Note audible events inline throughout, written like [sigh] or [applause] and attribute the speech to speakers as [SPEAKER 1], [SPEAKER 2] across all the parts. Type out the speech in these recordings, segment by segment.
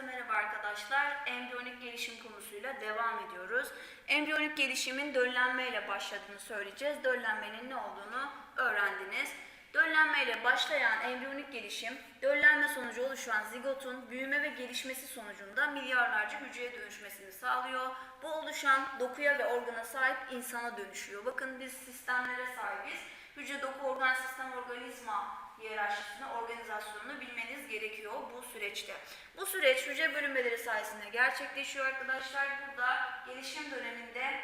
[SPEAKER 1] Herkese merhaba arkadaşlar. Embriyonik gelişim konusuyla devam ediyoruz. Embriyonik gelişimin döllenmeyle başladığını söyleyeceğiz. Döllenmenin ne olduğunu öğrendiniz. Döllenmeyle başlayan embriyonik gelişim, döllenme sonucu oluşan zigotun büyüme ve gelişmesi sonucunda milyarlarca hücreye dönüşmesini sağlıyor. Bu oluşan dokuya ve organa sahip insana dönüşüyor. Bakın biz sistemlere sahibiz. Hücre, doku, organ, sistem, organizma hiyerarşisini, organizasyonunu bilmeniz gerekiyor bu süreçte. Bu süreç hücre bölünmeleri sayesinde gerçekleşiyor arkadaşlar. Burada gelişim döneminde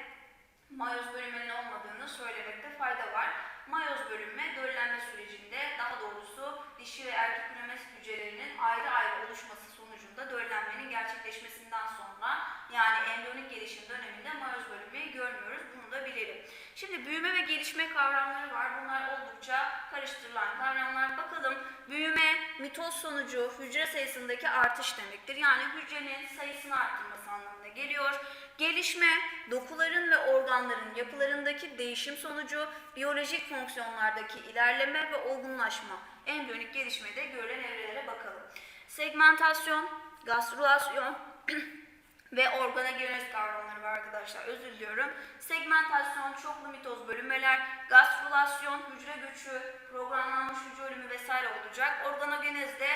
[SPEAKER 1] mayoz bölünmenin olmadığını söylemekte fayda var. Mayoz bölünme döllenme sürecinde daha doğrusu dişi ve erkek üreme hücrelerinin ayrı ayrı oluşması sonucunda döllenmenin gerçekleşmesinden sonra yani embriyonik gelişim döneminde mayoz bölünmeyi görmüyoruz. Bunu da bilelim. Şimdi büyüme ve gelişme kavramları var. Bunlar oldukça karıştırılan kavramlar. Bakalım büyüme mitoz sonucu hücre sayısındaki artış demektir. Yani hücrenin sayısını arttırması anlamına geliyor. Gelişme dokuların ve organların yapılarındaki değişim sonucu biyolojik fonksiyonlardaki ilerleme ve olgunlaşma. Embriyonik gelişmede görülen evrelere bakalım. Segmentasyon, gastrülasyon, [clears throat] ve organogenesis kavramları var arkadaşlar. Özür diliyorum. Segmentasyon, çoklu mitoz bölünmeler, gastrülasyon, hücre göçü, programlanmış hücre ölümü vesaire olacak. Organogenezde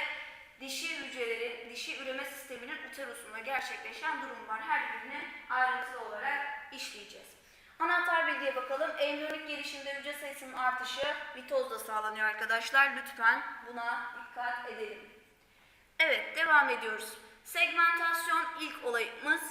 [SPEAKER 1] dişi hücrelerin, dişi üreme sisteminin uterusunda gerçekleşen durum var. Her birini ayrıntılı olarak işleyeceğiz. Anahtar bilgiye bakalım. Embriyonik gelişimde hücre sayısının artışı mitozda sağlanıyor arkadaşlar. Lütfen buna dikkat edelim. Evet, devam ediyoruz. Segmentasyon ilk olayımız.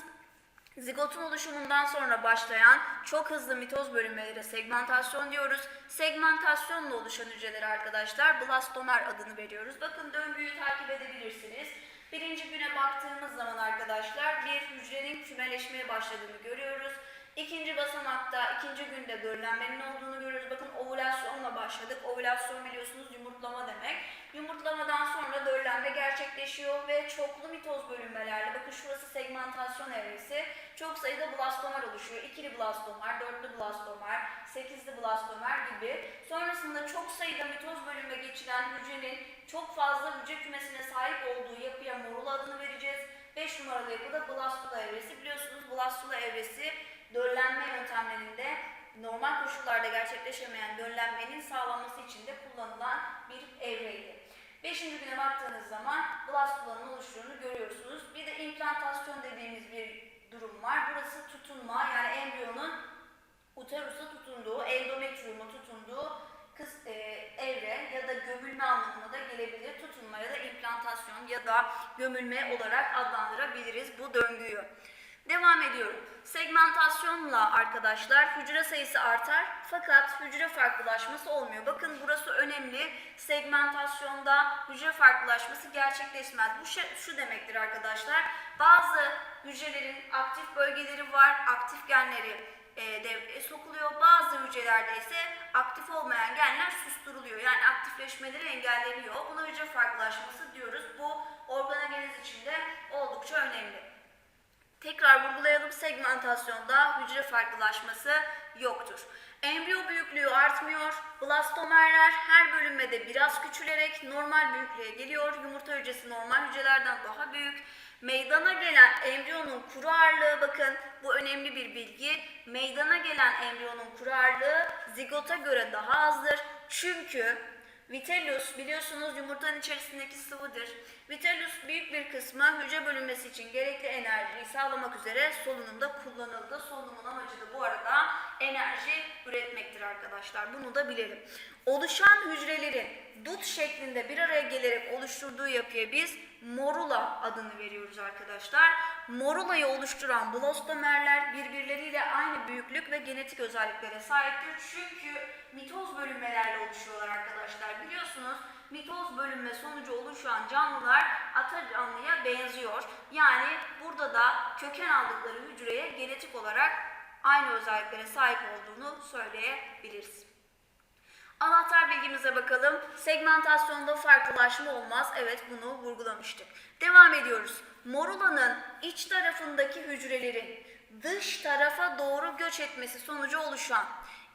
[SPEAKER 1] Zigotun oluşumundan sonra başlayan çok hızlı mitoz bölünmeleri segmentasyon diyoruz. Segmentasyonla oluşan hücreleri arkadaşlar blastomer adını veriyoruz. Bakın döngüyü takip edebilirsiniz. Birinci güne baktığımız zaman arkadaşlar bir hücrenin kümeleşmeye başladığını görüyoruz. İkinci basamakta ikinci günde döllenmenin olduğunu görüyoruz. Bakın ovülasyonla başladık. Ovülasyon biliyorsunuz yumurtlama demek. Yumurtlamadan sonra döllenme gerçekleşiyor ve çoklu mitoz bölünmelerle bakın şurası segmentasyon evresi. Çok sayıda blastomer oluşuyor. İkili blastomer, dörtlü blastomer, sekizli blastomer gibi. Sonrasında çok sayıda mitoz bölünme geçiren hücrenin çok fazla hücre kümesine sahip olduğu yapıya morula adını vereceğiz. 5 numaralı yapıda blastula evresi. Biliyorsunuz blastula evresi döllenme yöntemlerinde normal koşullarda gerçekleşemeyen döllenmenin sağlanması için de kullanılan bir evreydi. Beşinci güne baktığınız zaman blastulanın oluştuğunu görüyorsunuz. Bir de implantasyon dediğimiz bir durum var. Burası tutunma yani embriyonun uterusa tutunduğu, endometriuma tutunduğu kız, e, evre ya da gömülme anlamına da gelebilir. Tutunma ya da implantasyon ya da gömülme olarak adlandırabiliriz bu döngüyü. Devam ediyorum. Segmentasyonla arkadaşlar hücre sayısı artar fakat hücre farklılaşması olmuyor. Bakın burası önemli. Segmentasyonda hücre farklılaşması gerçekleşmez. Bu şu, şu demektir arkadaşlar. Bazı hücrelerin aktif bölgeleri var, aktif genleri e, devreye sokuluyor. Bazı hücrelerde ise aktif olmayan genler susturuluyor. Yani aktifleşmeleri engelleniyor. Buna hücre farklılaşması diyoruz. Bu organogenez için de oldukça önemli. Tekrar vurgulayalım segmentasyonda hücre farklılaşması yoktur. Embriyo büyüklüğü artmıyor. Blastomerler her bölünmede biraz küçülerek normal büyüklüğe geliyor. Yumurta hücresi normal hücrelerden daha büyük. Meydana gelen embriyonun kuru ağırlığı bakın bu önemli bir bilgi. Meydana gelen embriyonun kuru ağırlığı zigota göre daha azdır. Çünkü Vitellus biliyorsunuz yumurtanın içerisindeki sıvıdır. Vitellus büyük bir kısmı hücre bölünmesi için gerekli enerjiyi sağlamak üzere solunumda kullanıldı. Solunumun amacı da bu arada enerji üretmektir arkadaşlar. Bunu da bilelim. Oluşan hücrelerin dut şeklinde bir araya gelerek oluşturduğu yapıya biz morula adını veriyoruz arkadaşlar. Morulayı oluşturan blastomerler birbirleriyle aynı büyüklük ve genetik özelliklere sahiptir. Çünkü mitoz bölünmelerle oluşuyorlar arkadaşlar. Biliyorsunuz mitoz bölünme sonucu oluşan canlılar ata canlıya benziyor. Yani burada da köken aldıkları hücreye genetik olarak aynı özelliklere sahip olduğunu söyleyebiliriz. Anahtar bilgimize bakalım. Segmentasyonda farklılaşma olmaz. Evet bunu vurgulamıştık. Devam ediyoruz. Morulanın iç tarafındaki hücrelerin dış tarafa doğru göç etmesi sonucu oluşan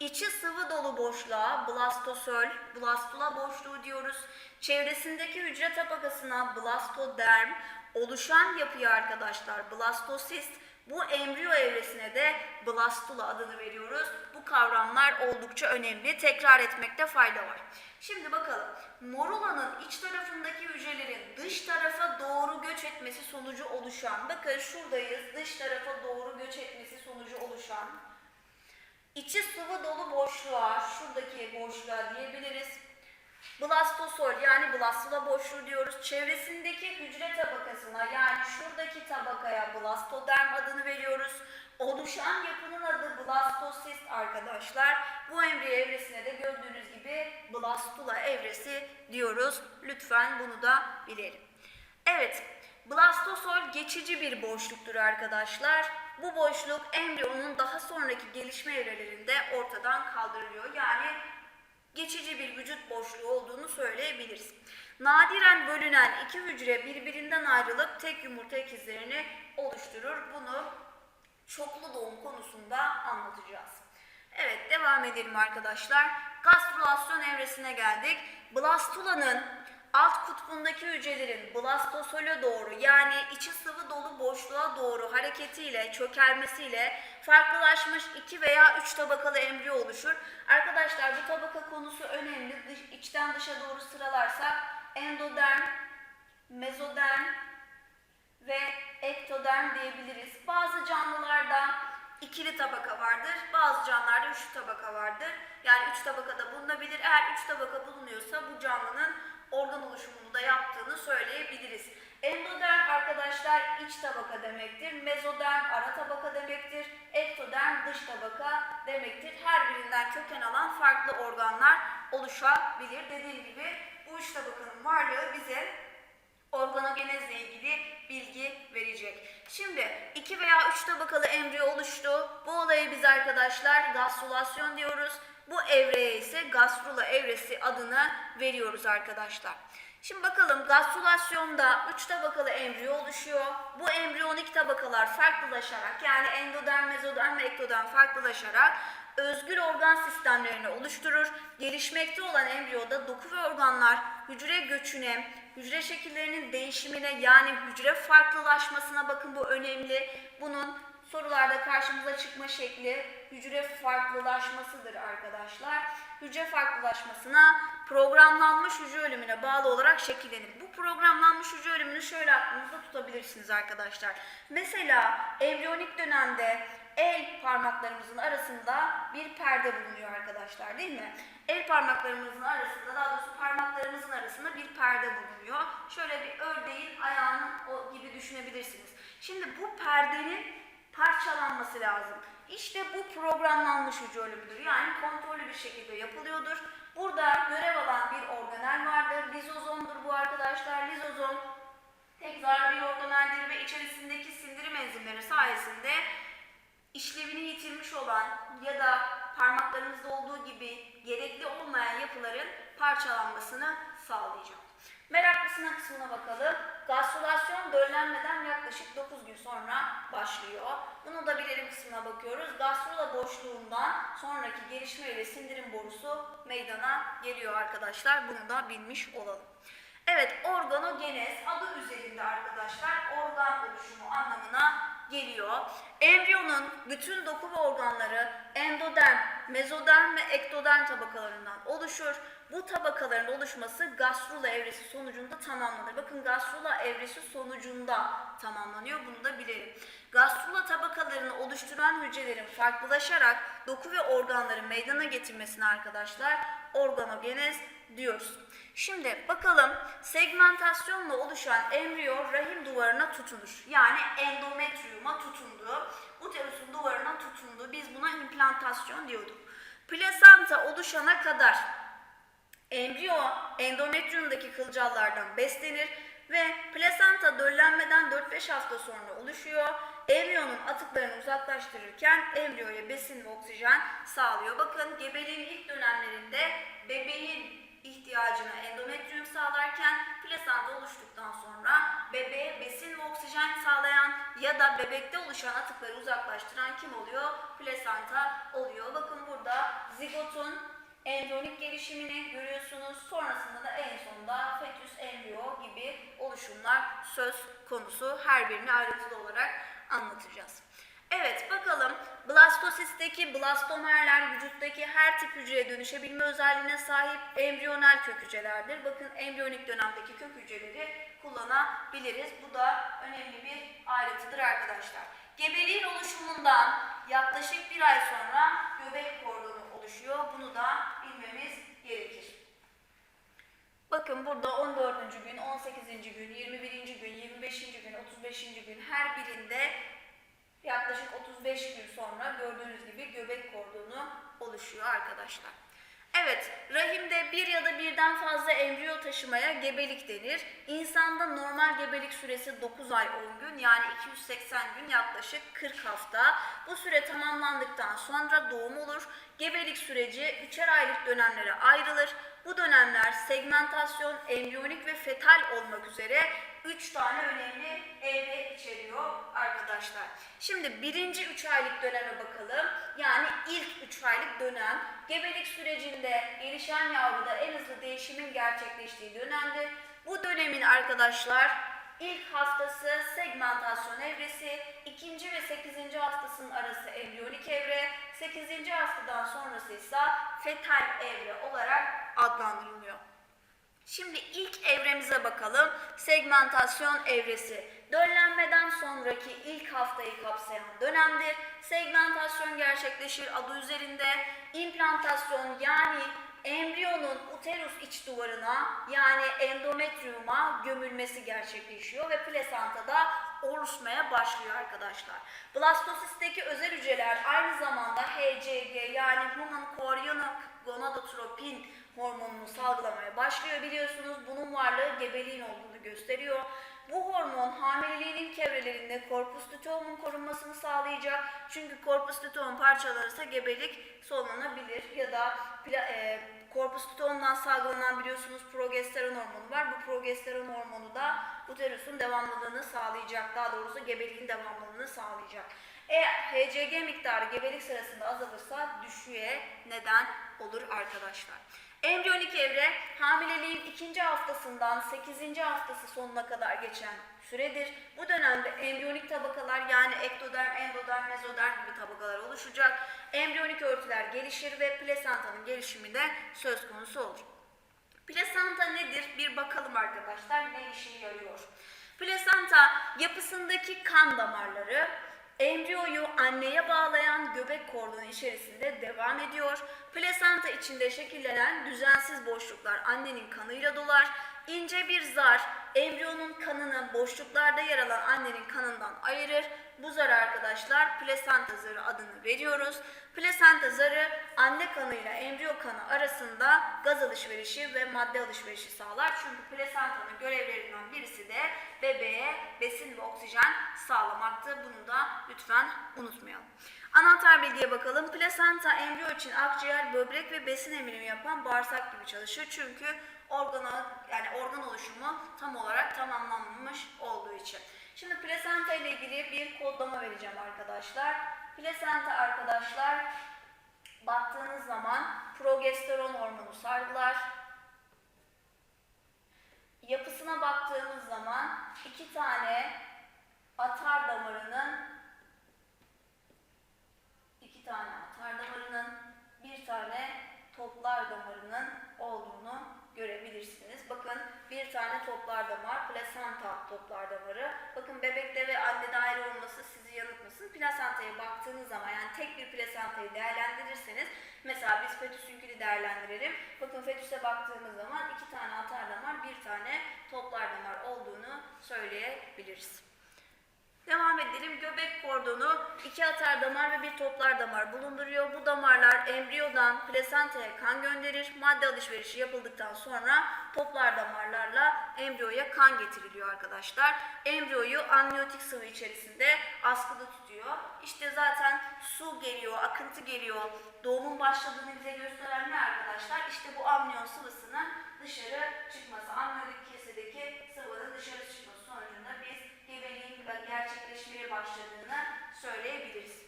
[SPEAKER 1] içi sıvı dolu boşluğa blastosöl, blastula boşluğu diyoruz. Çevresindeki hücre tabakasına blastoderm, oluşan yapıya arkadaşlar blastosist, bu embriyo evresine de blastula adını veriyoruz. Bu kavramlar oldukça önemli. Tekrar etmekte fayda var. Şimdi bakalım. Morulanın iç tarafındaki hücrelerin dış tarafa doğru göç etmesi sonucu oluşan, bakın şuradayız, dış tarafa doğru göç etmesi sonucu oluşan, içi sıvı dolu boşluğa, şuradaki boşluğa diyebiliriz. Blastosol yani blastula boşluğu diyoruz. Çevresindeki hücre tabakasına yani şuradaki tabakaya blastoderm adını veriyoruz. Oluşan yapının adı blastosist arkadaşlar. Bu embriyo evresine de gördüğünüz gibi blastula evresi diyoruz. Lütfen bunu da bilelim. Evet, blastosol geçici bir boşluktur arkadaşlar. Bu boşluk embriyonun daha sonraki gelişme evrelerinde ortadan kaldırılıyor. Yani geçici bir vücut boşluğu olduğunu söyleyebiliriz. Nadiren bölünen iki hücre birbirinden ayrılıp tek yumurta ikizlerini oluşturur. Bunu çoklu doğum konusunda anlatacağız. Evet devam edelim arkadaşlar. Gastrülasyon evresine geldik. Blastula'nın alt kutbundaki hücrelerin blastosole doğru yani içi sıvı dolu boşluğa doğru hareketiyle, çökelmesiyle farklılaşmış iki veya üç tabakalı embriyo oluşur. Arkadaşlar bu tabaka konusu önemli. Dış, içten dışa doğru sıralarsak endoderm, mezoderm ve ektoderm diyebiliriz. Bazı canlılarda ikili tabaka vardır. Bazı canlılarda üçlü tabaka vardır. Yani üç tabakada bulunabilir. Eğer üç tabaka bulunuyorsa bu canlının organ oluşumunu da yaptığını söyleyebiliriz. Endoderm arkadaşlar iç tabaka demektir. Mezoderm ara tabaka demektir. Ektoderm dış tabaka demektir. Her birinden köken alan farklı organlar oluşabilir. Dediğim gibi bu üç tabakanın varlığı bize organogenezle ilgili bilgi verecek. Şimdi iki veya üç tabakalı embriyo oluştu. Bu olayı biz arkadaşlar gastrülasyon diyoruz. Bu evreye ise gastrula evresi adını veriyoruz arkadaşlar. Şimdi bakalım gastrülasyonda üç tabakalı embriyo oluşuyor. Bu embriyonik tabakalar farklılaşarak yani endoderm, mezoderm ve ektoderm farklılaşarak özgül organ sistemlerini oluşturur. Gelişmekte olan embriyoda doku ve organlar hücre göçüne, hücre şekillerinin değişimine yani hücre farklılaşmasına bakın bu önemli. Bunun sorularda karşımıza çıkma şekli hücre farklılaşmasıdır arkadaşlar. Hücre farklılaşmasına programlanmış hücre ölümüne bağlı olarak şekillenir. Bu programlanmış hücre ölümünü şöyle aklınızda tutabilirsiniz arkadaşlar. Mesela embriyonik dönemde el parmaklarımızın arasında bir perde bulunuyor arkadaşlar değil mi? El parmaklarımızın arasında daha doğrusu parmaklarımızın arasında bir perde bulunuyor. Şöyle bir ördeğin ayağının o gibi düşünebilirsiniz. Şimdi bu perdenin parçalanması lazım. İşte bu programlanmış hücre ölümüdür. Yani kontrollü bir şekilde yapılıyordur. Burada görev alan bir organel vardır. Lizozomdur bu arkadaşlar. Lizozom tek zararlı bir organeldir ve içerisindeki sindirim enzimleri sayesinde işlevini yitirmiş olan ya da parmaklarımızda olduğu gibi gerekli olmayan yapıların parçalanmasını sağlayacak. Meraklısına kısmına bakalım. Gastrülasyon döllenmeden yaklaşık 9 gün sonra başlıyor. Bunu da bilelim kısmına bakıyoruz. Gastrula boşluğundan sonraki gelişme ile sindirim borusu meydana geliyor arkadaşlar. Bunu da bilmiş olalım. Evet, organogenez adı üzerinde arkadaşlar organ oluşumu anlamına geliyor. Embriyonun bütün doku ve organları endoderm, mezoderm ve ektoderm tabakalarından oluşur. Bu tabakaların oluşması gastrula evresi sonucunda tamamlanır. Bakın gastrula evresi sonucunda tamamlanıyor. Bunu da bilelim. Gastrula tabakalarını oluşturan hücrelerin farklılaşarak doku ve organları meydana getirmesine arkadaşlar organogenez diyoruz. Şimdi bakalım segmentasyonla oluşan embriyo rahim duvarına tutunur. Yani endometriuma tutundu. Uterusun duvarına tutundu. Biz buna implantasyon diyorduk. Plasenta oluşana kadar embriyo endometriumdaki kılcallardan beslenir ve plasenta döllenmeden 4-5 hafta sonra oluşuyor. Embriyonun atıklarını uzaklaştırırken embriyoya besin ve oksijen sağlıyor. Bakın gebeliğin ilk dönemlerinde bebeğin ihtiyacını endometrium sağlarken plasenta oluştuktan sonra bebeğe besin ve oksijen sağlayan ya da bebekte oluşan atıkları uzaklaştıran kim oluyor? Plasenta oluyor. Bakın burada zigotun embriyonik gelişimini görüyorsunuz. Sonrasında da en sonunda fetüs, embriyo gibi oluşumlar söz konusu. Her birini ayrıntılı olarak anlatacağız. Evet bakalım blastosisteki blastomerler vücuttaki her tip hücreye dönüşebilme özelliğine sahip embriyonel kök hücrelerdir. Bakın embriyonik dönemdeki kök hücreleri kullanabiliriz. Bu da önemli bir ayrıntıdır arkadaşlar. Gebeliğin oluşumundan yaklaşık bir ay sonra göbek kordonu oluşuyor. Bunu da bilmemiz gerekir. Bakın burada 14. gün, 18. gün, 21. gün, 25. gün, 35. gün her birinde yaklaşık 35 gün sonra gördüğünüz gibi göbek kordonu oluşuyor arkadaşlar. Evet, rahimde bir ya da birden fazla embriyo taşımaya gebelik denir. İnsanda normal gebelik süresi 9 ay 10 gün yani 280 gün yaklaşık 40 hafta. Bu süre tamamlandıktan sonra doğum olur. Gebelik süreci 3'er aylık dönemlere ayrılır. Bu dönemler segmentasyon, embriyonik ve fetal olmak üzere 3 tane önemli evre içeriyor arkadaşlar. Şimdi birinci 3 aylık döneme bakalım. Yani ilk 3 aylık dönem gebelik sürecinde gelişen yavruda en hızlı değişimin gerçekleştiği dönemdir. Bu dönemin arkadaşlar ilk haftası segmentasyon evresi, ikinci ve 8. haftasının arası embriyonik evre, 8. haftadan sonrası ise fetal evre olarak adlandırılıyor. Şimdi ilk evremize bakalım. Segmentasyon evresi. Döllenmeden sonraki ilk haftayı kapsayan dönemdir. Segmentasyon gerçekleşir adı üzerinde. İmplantasyon yani embriyonun uterus iç duvarına yani endometriuma gömülmesi gerçekleşiyor ve plasentada oluşmaya başlıyor arkadaşlar. Blastosisteki özel hücreler aynı zamanda HCG yani Human Chorionic Gonadotropin hormonunu salgılamaya başlıyor biliyorsunuz. Bunun varlığı gebeliğin olduğunu gösteriyor. Bu hormon hamileliğinin çevrelerinde korpus luteum'un korunmasını sağlayacak. Çünkü korpus luteum parçalanırsa gebelik sonlanabilir ya da e, korpus luteum'dan salgılanan biliyorsunuz progesteron hormonu var. Bu progesteron hormonu da uterusun devamlılığını sağlayacak. Daha doğrusu gebeliğin devamlılığını sağlayacak. Eğer HCG miktarı gebelik sırasında azalırsa düşüğe neden olur arkadaşlar. Embriyonik evre hamileliğin ikinci haftasından 8. haftası sonuna kadar geçen süredir. Bu dönemde embriyonik tabakalar yani ektoderm, endoderm, mezoderm gibi tabakalar oluşacak. Embriyonik örtüler gelişir ve plasentanın gelişimi de söz konusu olur. Plasenta nedir? Bir bakalım arkadaşlar ne işini görüyor. Plasenta yapısındaki kan damarları embriyoyu anneye bağlayan göbek kordonu içerisinde devam ediyor. Plasenta içinde şekillenen düzensiz boşluklar annenin kanıyla dolar. İnce bir zar embriyonun kanını boşluklarda yer alan annenin kanından ayırır. Bu zar arkadaşlar plasenta zarı adını veriyoruz. Plasenta zarı anne kanıyla embriyo kanı arasında gaz alışverişi ve madde alışverişi sağlar. Çünkü plasentanın görevlerinden birisi de bebeğe besin ve oksijen sağlamaktır. Bunu da lütfen unutmayalım. Anahtar bilgiye bakalım. Plasenta embriyo için akciğer, böbrek ve besin emirimi yapan bağırsak gibi çalışır. Çünkü organa, yani organ oluşumu tam olarak tamamlanmamış olduğu için. Şimdi plasenta ile ilgili bir kodlama vereceğim arkadaşlar. Plasenta arkadaşlar baktığınız zaman progesteron hormonu salgılar. Yapısına baktığımız zaman iki tane atar damarının iki tane atar damarının bir tane toplar damarının olduğunu görebilirsiniz. Bakın bir tane toplar damar, plasenta toplar damarı. Bakın bebekte ve annede ayrı olması sizi yanıltmasın. Plasentaya baktığınız zaman yani tek bir plasentayı değerlendirirseniz mesela biz fetüsünkünü değerlendirelim. Bakın fetüse baktığımız zaman iki tane atar damar, bir tane toplar damar olduğunu söyleyebiliriz. Devam edelim. Göbek kordonu iki atar damar ve bir toplar damar bulunduruyor. Bu damarlar embriyodan plasentaya kan gönderir. Madde alışverişi yapıldıktan sonra toplar damarlarla embriyoya kan getiriliyor arkadaşlar. Embriyoyu amniyotik sıvı içerisinde askıda tutuyor. İşte zaten su geliyor, akıntı geliyor. Doğumun başladığını bize gösteren ne arkadaşlar? İşte bu amniyon sıvısının dışarı çıkması. Amniyotik kesedeki sıvının dışarı çıkması gebeliğin gerçekleşmeye başladığını söyleyebiliriz.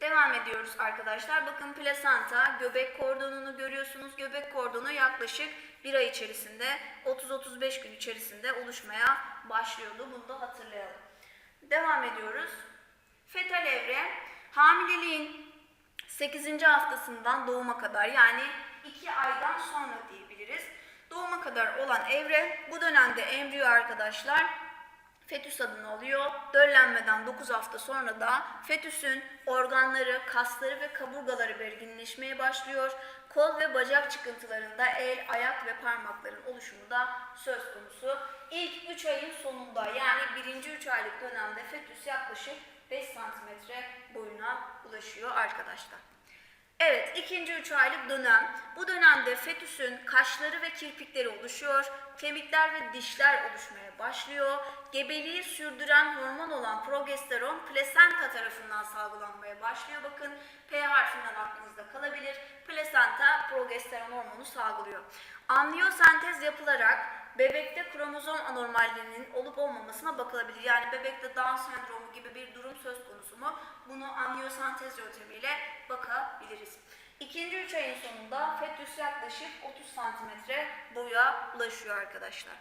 [SPEAKER 1] Devam ediyoruz arkadaşlar. Bakın plasenta göbek kordonunu görüyorsunuz. Göbek kordonu yaklaşık bir ay içerisinde 30-35 gün içerisinde oluşmaya başlıyordu. Bunu da hatırlayalım. Devam ediyoruz. Fetal evre hamileliğin 8. haftasından doğuma kadar yani 2 aydan sonra diyebiliriz. Doğuma kadar olan evre bu dönemde embriyo arkadaşlar fetüs adını alıyor. Döllenmeden 9 hafta sonra da fetüsün organları, kasları ve kaburgaları belirginleşmeye başlıyor. Kol ve bacak çıkıntılarında el, ayak ve parmakların oluşumu da söz konusu. İlk 3 ayın sonunda yani 1. 3 aylık dönemde fetüs yaklaşık 5 santimetre boyuna ulaşıyor arkadaşlar. Evet, ikinci üç aylık dönem. Bu dönemde fetüsün kaşları ve kirpikleri oluşuyor, kemikler ve dişler oluşmaya başlıyor. Gebeliği sürdüren hormon olan progesteron plasenta tarafından salgılanmaya başlıyor. Bakın P harfinden aklınızda kalabilir. Plasenta progesteron hormonu salgılıyor. Amniyosentez yapılarak bebekte kromozom anormalliğinin olup olmamasına bakılabilir. Yani bebekte Down sendromu gibi bir durum söz konusu mu? Bunu amniyosentez yöntemiyle bakabiliriz. İkinci üç ayın sonunda fetüs yaklaşık 30 santimetre boya ulaşıyor arkadaşlar.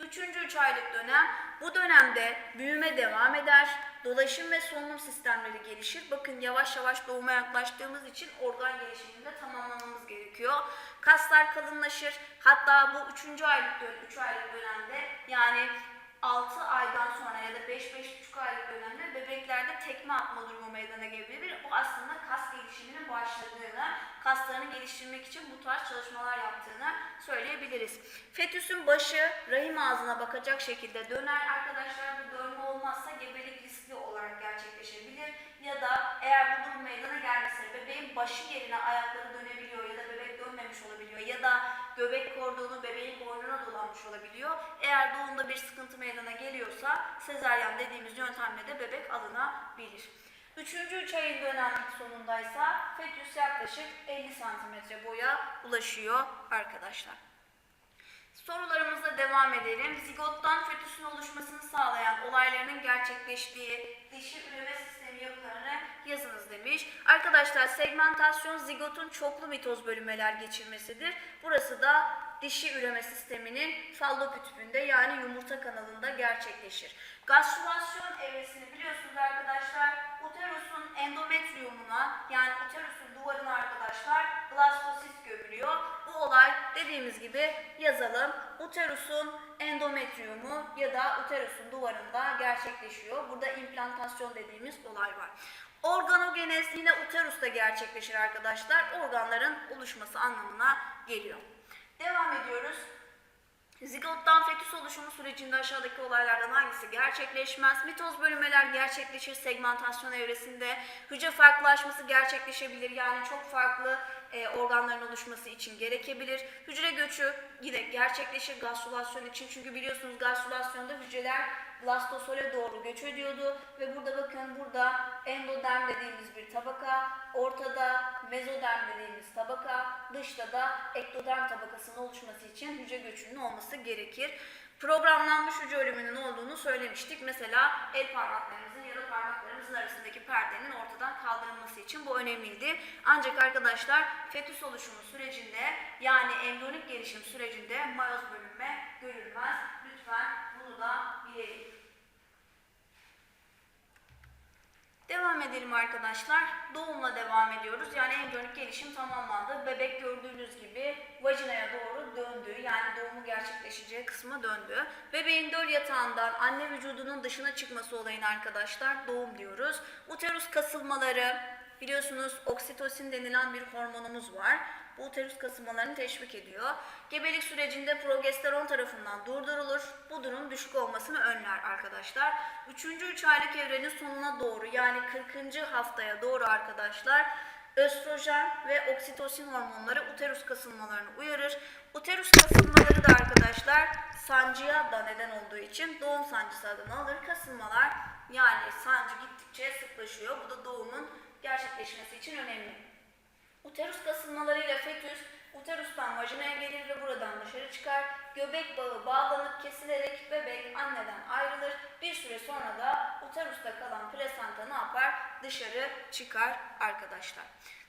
[SPEAKER 1] Üçüncü üç aylık dönem, bu dönemde büyüme devam eder, dolaşım ve solunum sistemleri gelişir. Bakın yavaş yavaş doğuma yaklaştığımız için organ gelişimini de tamamlamamız gerekiyor. Kaslar kalınlaşır, hatta bu üçüncü aylık dönem, üç aylık dönemde yani 6 aydan sonra ya da 5-5,5 aylık dönemde bebeklerde tekme atma durumu meydana gelebilir. Bu aslında kas gelişiminin başladığını, kaslarını geliştirmek için bu tarz çalışmalar yaptığını söyleyebiliriz. Fetüsün başı rahim ağzına bakacak şekilde döner. Arkadaşlar bu dönme olmazsa gebelik riskli olarak gerçekleşebilir. Ya da eğer bu durum meydana gelmezse bebeğin başı yerine ayakları dönebiliyor ya da bebek dönmemiş olabiliyor ya da göbek kordonu bebeğin boynuna dolanmış olabiliyor. Eğer doğumda bir sıkıntı meydana geliyorsa sezaryen dediğimiz yöntemle de bebek alınabilir. Üçüncü üç ayın dönemlik sonundaysa fetüs yaklaşık 50 santimetre boya ulaşıyor arkadaşlar. Sorularımıza devam edelim. Zigottan fetüsün oluşmasını sağlayan olaylarının gerçekleştiği dişi üreme sistemi yapılarını yazınız demiş. Arkadaşlar segmentasyon zigotun çoklu mitoz bölünmeler geçirmesidir. Burası da dişi üreme sisteminin fallopütüpünde yani yumurta kanalında gerçekleşir. Gastrülasyon evresini biliyorsunuz arkadaşlar. Uterusun endometriyumuna yani uterusun duvarına arkadaşlar blastosist gömülüyor. Bu olay dediğimiz gibi yazalım. Uterusun endometriyumu ya da uterusun duvarında gerçekleşiyor. Burada implantasyon dediğimiz olay var. Organogenez yine uterusta gerçekleşir arkadaşlar. Organların oluşması anlamına geliyor. Devam ediyoruz. Zigottan fetüs oluşumu sürecinde aşağıdaki olaylardan hangisi gerçekleşmez? Mitoz bölünmeler gerçekleşir segmentasyon evresinde. Hücre farklılaşması gerçekleşebilir. Yani çok farklı e, organların oluşması için gerekebilir. Hücre göçü yine gerçekleşir gastrülasyon için. Çünkü biliyorsunuz gastrülasyonda hücreler blastosole doğru göç ediyordu. Ve burada bakın burada endoderm dediğimiz bir tabaka, ortada mezoderm dediğimiz tabaka, dışta da ektoderm tabakasının oluşması için hücre göçünün olması gerekir. Programlanmış hücre ölümünün olduğunu söylemiştik. Mesela el parmaklarımızın ya da parmaklarımızın arasındaki perdenin ortadan kaldırılması için bu önemliydi. Ancak arkadaşlar fetüs oluşumu sürecinde yani embriyonik gelişim sürecinde mayoz bölünme görülmez. Lütfen bunu da bilelim. Devam edelim arkadaşlar. Doğumla devam ediyoruz. Yani embriyonik gelişim tamamlandı. Bebek gördüğünüz gibi vajinaya doğru döndü. Yani doğumu gerçekleşeceği kısma döndü. Bebeğin döl yatağından anne vücudunun dışına çıkması olayını arkadaşlar doğum diyoruz. Uterus kasılmaları, biliyorsunuz oksitosin denilen bir hormonumuz var. Uterus kasılmalarını teşvik ediyor. Gebelik sürecinde progesteron tarafından durdurulur. Bu durum düşük olmasını önler arkadaşlar. Üçüncü üç aylık evrenin sonuna doğru yani 40. haftaya doğru arkadaşlar östrojen ve oksitosin hormonları uterus kasılmalarını uyarır. Uterus kasılmaları da arkadaşlar sancıya da neden olduğu için doğum sancısı adını alır. Kasılmalar yani sancı gittikçe sıklaşıyor. Bu da doğumun gerçekleşmesi için önemli. Uterus kasılmalarıyla fetüs uterustan vajinaya gelir ve buradan dışarı çıkar. Göbek bağı bağlanıp kesilerek bebek anneden ayrılır. Bir süre sonra da uterusta kalan plasenta ne yapar? dışarı çıkar arkadaşlar.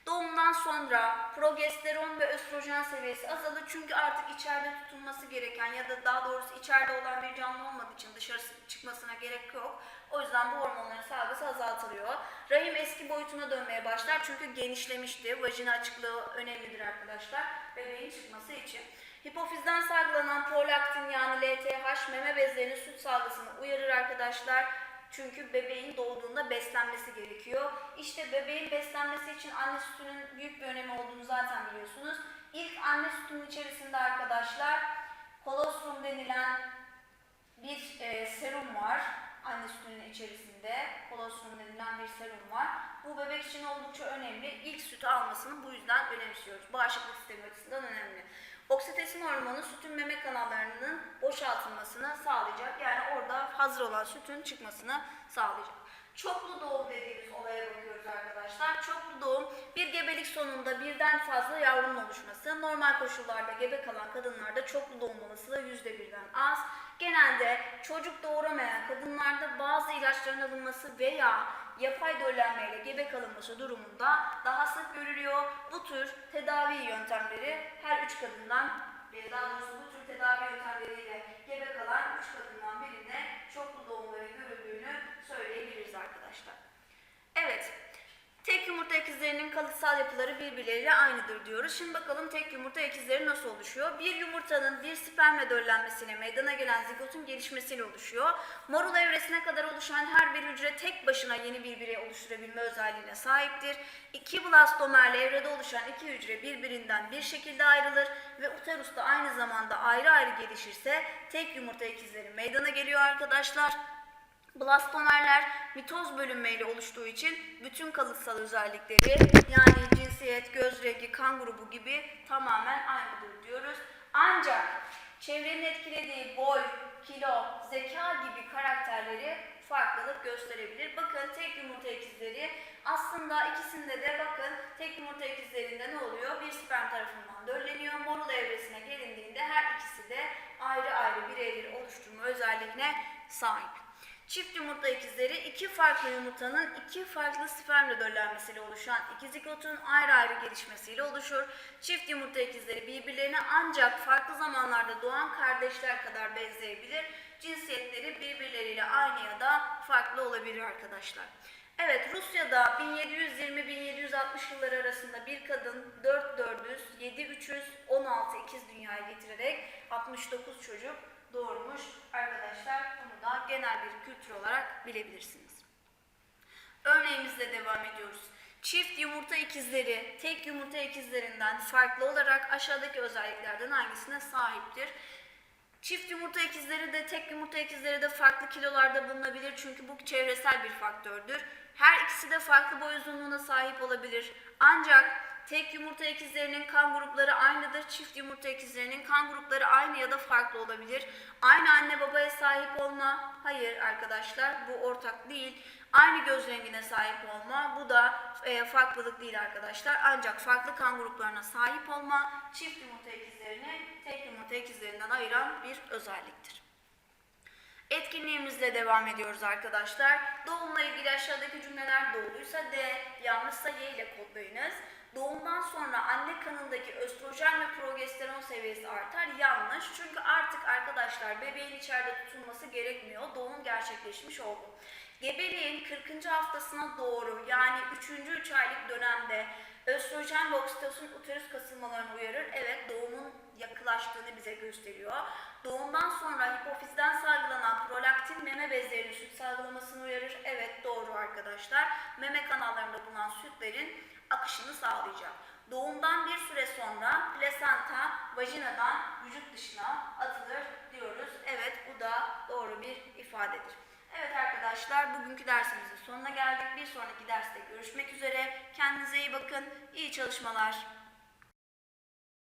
[SPEAKER 1] Doğumdan sonra progesteron ve östrojen seviyesi azalır çünkü artık içeride tutulması gereken ya da daha doğrusu içeride olan bir canlı olmadığı için dışarı çıkmasına gerek yok. O yüzden bu hormonların salgısı azaltılıyor. Rahim eski boyutuna dönmeye başlar çünkü genişlemişti. Vajina açıklığı önemlidir arkadaşlar bebeğin çıkması için. Hipofizden salgılanan prolaktin yani LTH meme bezlerinin süt salgısını uyarır arkadaşlar. Çünkü bebeğin doğduğunda beslenmesi gerekiyor. İşte bebeğin beslenmesi için anne sütünün büyük bir önemi olduğunu zaten biliyorsunuz. İlk anne sütünün içerisinde arkadaşlar kolostrum denilen bir e, serum var. Anne sütünün içerisinde kolostrum denilen bir serum var. Bu bebek için oldukça önemli. İlk sütü almasını bu yüzden önemsiyoruz. Bağışıklık sistemi açısından önemli. Oksitosin hormonu sütün meme kanallarının boşaltılmasını sağlayacak. Yani orada hazır olan sütün çıkmasını sağlayacak. Çoklu doğum dediğimiz olaya bakıyoruz arkadaşlar. Çoklu doğum bir gebelik sonunda birden fazla yavrunun oluşması. Normal koşullarda gebe kalan kadınlarda çoklu doğum olasılığı %1'den az. Genelde çocuk doğuramayan kadınlarda bazı ilaçların alınması veya yapay döllenmeyle gebe kalınması durumunda daha sık görülüyor. Bu tür tedavi yöntemleri her üç kadından, daha doğrusu bu tür tedavi yöntemleriyle gebe kalan üç kadından birinde çoklu doğumların görüldüğünü söyleyebiliriz arkadaşlar. Evet, tek yumurta ikizlerinin kalıtsal yapıları birbirleriyle aynıdır diyoruz. Şimdi bakalım tek yumurta ikizleri nasıl oluşuyor? Bir yumurtanın bir spermle döllenmesiyle meydana gelen zigotun gelişmesiyle oluşuyor. Morul evresine kadar oluşan her bir hücre tek başına yeni bir birey oluşturabilme özelliğine sahiptir. İki blastomerle evrede oluşan iki hücre birbirinden bir şekilde ayrılır ve uterus da aynı zamanda ayrı ayrı gelişirse tek yumurta ikizleri meydana geliyor arkadaşlar. Blastomerler mitoz bölünmeyle oluştuğu için bütün kalıtsal özellikleri yani cinsiyet, göz rengi, kan grubu gibi tamamen aynıdır diyoruz. Ancak çevrenin etkilediği boy, kilo, zeka gibi karakterleri farklılık gösterebilir. Bakın tek yumurta ikizleri aslında ikisinde de bakın tek yumurta ikizlerinde ne oluyor? Bir sperm tarafından dölleniyor. Morul evresine gelindiğinde her ikisi de ayrı ayrı bireyleri oluşturma özelliğine sahip. Çift yumurta ikizleri iki farklı yumurtanın iki farklı spermle döllenmesiyle oluşan iki zigotun ayrı ayrı gelişmesiyle oluşur. Çift yumurta ikizleri birbirlerine ancak farklı zamanlarda doğan kardeşler kadar benzeyebilir. Cinsiyetleri birbirleriyle aynı ya da farklı olabilir arkadaşlar. Evet Rusya'da 1720-1760 yılları arasında bir kadın 4 400, 7 300, 16 ikiz dünyaya getirerek 69 çocuk doğurmuş arkadaşlar. Bunu da genel bir kültür olarak bilebilirsiniz. Örneğimizle devam ediyoruz. Çift yumurta ikizleri tek yumurta ikizlerinden farklı olarak aşağıdaki özelliklerden hangisine sahiptir? Çift yumurta ikizleri de tek yumurta ikizleri de farklı kilolarda bulunabilir çünkü bu çevresel bir faktördür. Her ikisi de farklı boy uzunluğuna sahip olabilir. Ancak tek yumurta ikizlerinin kan grupları aynıdır. Çift yumurta ikizlerinin kan grupları aynı ya da farklı olabilir. Aynı anne babaya sahip olma, hayır arkadaşlar bu ortak değil. Aynı göz rengine sahip olma, bu da e, farklılık değil arkadaşlar. Ancak farklı kan gruplarına sahip olma, çift yumurta ikizlerini tek yumurta ikizlerinden ayıran bir özelliktir. Etkinliğimizle devam ediyoruz arkadaşlar. Doğumla ilgili aşağıdaki cümleler doğruysa D, yanlışsa Y ile kodlayınız. Doğumdan sonra anne kanındaki östrojen ve progesteron seviyesi artar. Yanlış. Çünkü artık arkadaşlar bebeğin içeride tutulması gerekmiyor. Doğum gerçekleşmiş oldu. Gebeliğin 40. haftasına doğru yani 3. 3 aylık dönemde östrojen ve oksitosin uterus kasılmalarını uyarır. Evet doğumun yaklaştığını bize gösteriyor. Doğumdan sonra hipofizden salgılanan prolaktin meme bezlerinin süt salgılamasını uyarır. Evet doğru arkadaşlar. Meme kanallarında bulunan sütlerin akışını sağlayacak. Doğumdan bir süre sonra plasenta vajinadan vücut dışına atılır diyoruz. Evet bu da doğru bir ifadedir. Evet arkadaşlar bugünkü dersimizin sonuna geldik. Bir sonraki derste görüşmek üzere. Kendinize iyi bakın. İyi çalışmalar.